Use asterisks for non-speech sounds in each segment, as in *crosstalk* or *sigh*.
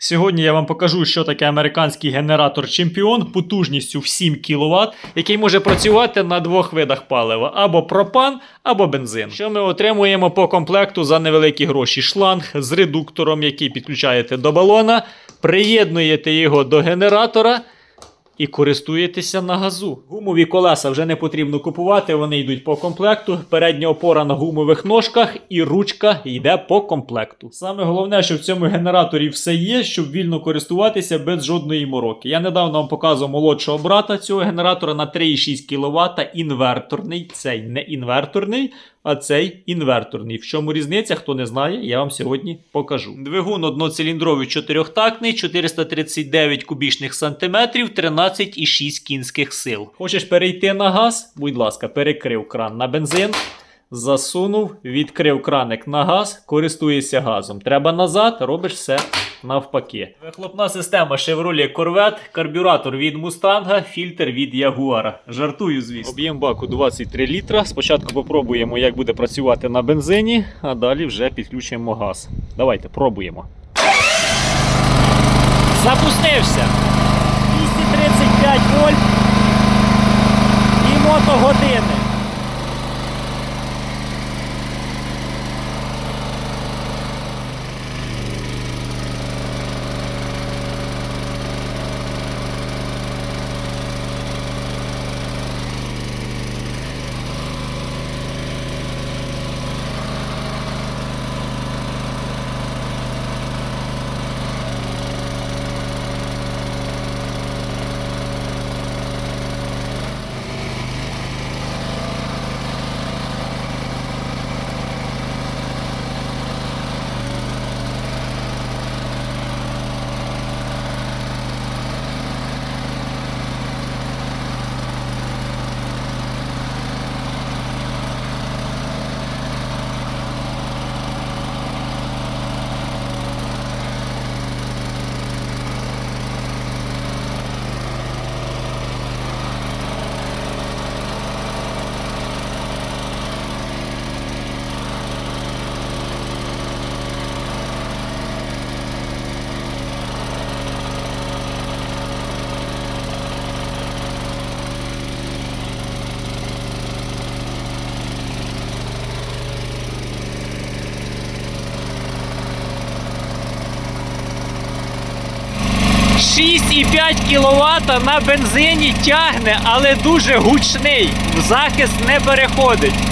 Сьогодні я вам покажу, що таке американський генератор Чемпіон потужністю в 7 кВт, який може працювати на двох видах палива: або пропан, або бензин. Що ми отримуємо по комплекту за невеликі гроші? Шланг з редуктором, який підключаєте до балона, приєднуєте його до генератора. І користуєтеся на газу. Гумові колеса вже не потрібно купувати, вони йдуть по комплекту. Передня опора на гумових ножках і ручка йде по комплекту. Саме головне, що в цьому генераторі все є, щоб вільно користуватися без жодної мороки. Я недавно вам показував молодшого брата цього генератора на 3,6 кВт інверторний. Цей не інверторний, а цей інверторний. В чому різниця, хто не знає, я вам сьогодні покажу. Двигун одноциліндровий чотирьохтактний, 439 кубічних сантиметрів, 13,6 кінських сил. Хочеш перейти на газ? Будь ласка, перекрив кран на бензин. Засунув, відкрив краник на газ, користуєшся газом. Треба назад, робиш все навпаки. Вихлопна система Chevrolet Corvette, карбюратор від Мустанга, фільтр від Ягуара. Жартую, звісно. Об'єм баку 23 літра. Спочатку попробуємо, як буде працювати на бензині, а далі вже підключимо газ. Давайте пробуємо. Запустився. 235 вольт і мотогодини. – 6,5 кВт на бензині тягне, але дуже гучний. В захист не переходить. –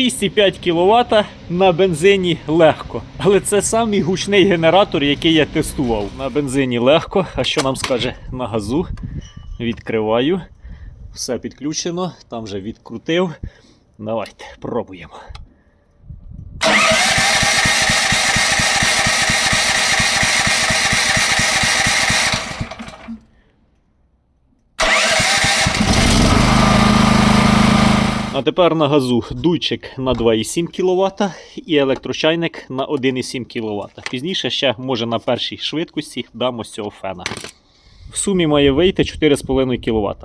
6,5 кВт на бензині легко. Але це самий гучний генератор, який я тестував. На бензині легко. А що нам скаже на газу? Відкриваю. Все підключено, там вже відкрутив. Давайте пробуємо. А тепер на газу дуйчик на 2,7 кВт і електрочайник на 1,7 кВт. Пізніше ще може на першій швидкості дамо з цього фена. В сумі має вийти 4,5 кВт.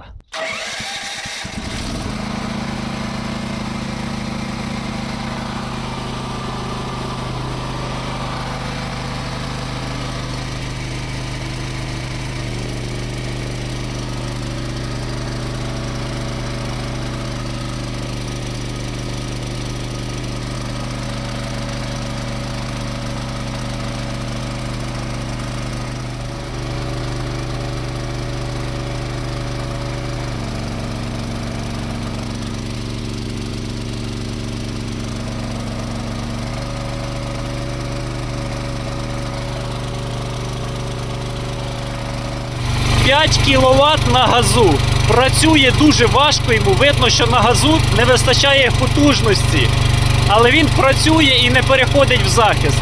П'ять кВт на газу. Працює дуже важко, йому видно, що на газу не вистачає потужності. але він працює і не переходить в захист.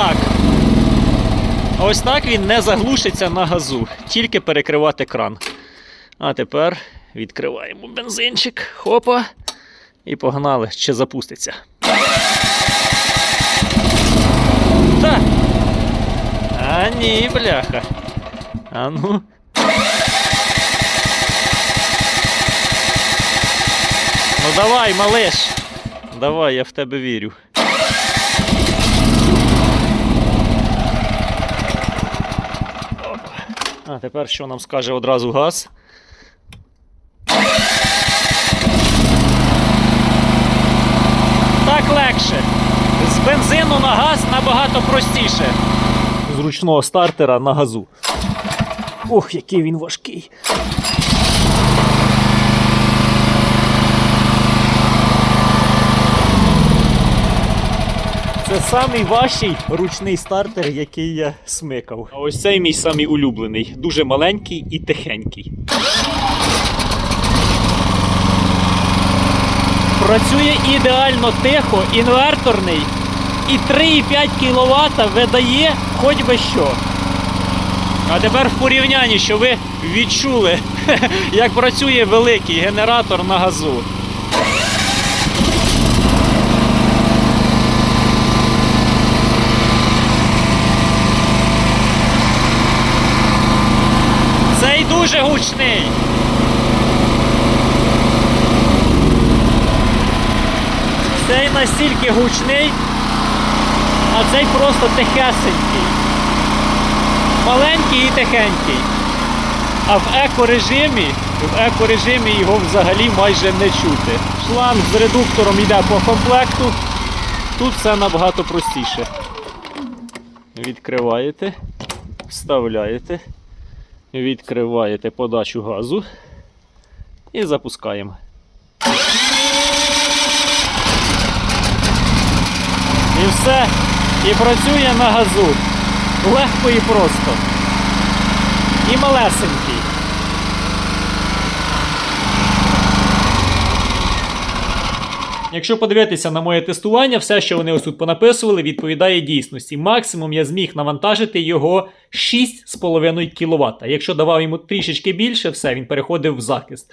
А Ось так він не заглушиться на газу, тільки перекривати кран. А тепер відкриваємо бензинчик. Хопа. І погнали, ще запуститься. Та. А ні, бляха. А ну. Ну давай, малиш. Давай, я в тебе вірю. А тепер що нам скаже одразу газ? Так легше. З бензину на газ набагато простіше. З ручного стартера на газу. Ох, який він важкий. Самий важчий ручний стартер, який я смикав. А ось цей мій самий улюблений. Дуже маленький і тихенький. Працює ідеально тихо, інверторний. І 3,5 кВт видає хоч би що. А тепер в порівнянні, що ви відчули, *laughs* як працює великий генератор на газу. Цей дуже гучний. Цей настільки гучний, а цей просто тихесенький. Маленький і тихенький. А в екорежимі, в екорежимі його взагалі майже не чути. Шланг з редуктором йде по комплекту. Тут все набагато простіше. Відкриваєте, вставляєте, відкриваєте подачу газу і запускаємо. І все. І працює на газу. Легко і просто. І малесенький. Якщо подивитися на моє тестування, все, що вони ось тут понаписували, відповідає дійсності. Максимум я зміг навантажити його 6,5 кВт. Якщо давав йому трішечки більше, все, він переходив в захист.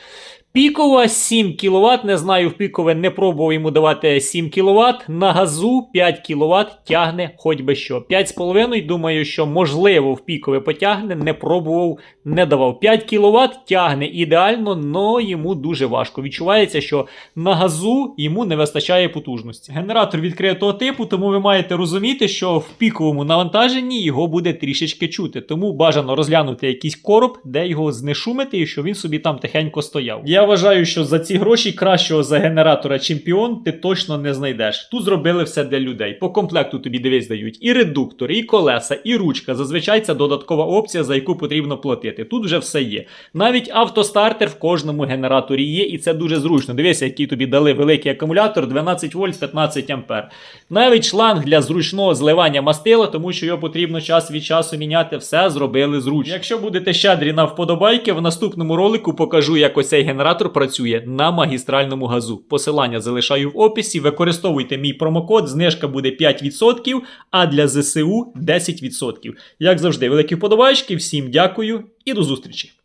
Пікова 7 кВт. Не знаю, в пікове не пробував йому давати 7 кВт. На газу 5 кВт тягне хоч би що. 5,5, думаю, що можливо в пікове потягне, не пробував, не давав. 5 кВт тягне ідеально, але йому дуже важко. Відчувається, що на газу йому не вистачає потужності. Генератор відкритого типу, тому ви маєте розуміти, що в піковому навантаженні його буде трішечки чути. Тому бажано розглянути якийсь короб, де його знешумити, і щоб він собі там тихенько стояв. Я вважаю, що за ці гроші кращого за генератора чемпіон ти точно не знайдеш. Тут зробили все для людей. По комплекту тобі дивись дають і редуктор, і колеса, і ручка. Зазвичай це додаткова опція, за яку потрібно платити. Тут вже все є. Навіть автостартер в кожному генераторі є, і це дуже зручно. Дивися, який тобі дали великий акумулятор 12 вольт 15 ампер. Навіть шланг для зручного зливання мастила, тому що його потрібно час від часу міняти, все зробили зручно. Якщо будете щедрі на вподобайки, в наступному ролику покажу, як ось цей генератор працює на магістральному газу. Посилання залишаю в описі. Використовуйте мій промокод, знижка буде 5%, а для ЗСУ 10%. Як завжди, великі вподобайки, всім дякую і до зустрічі!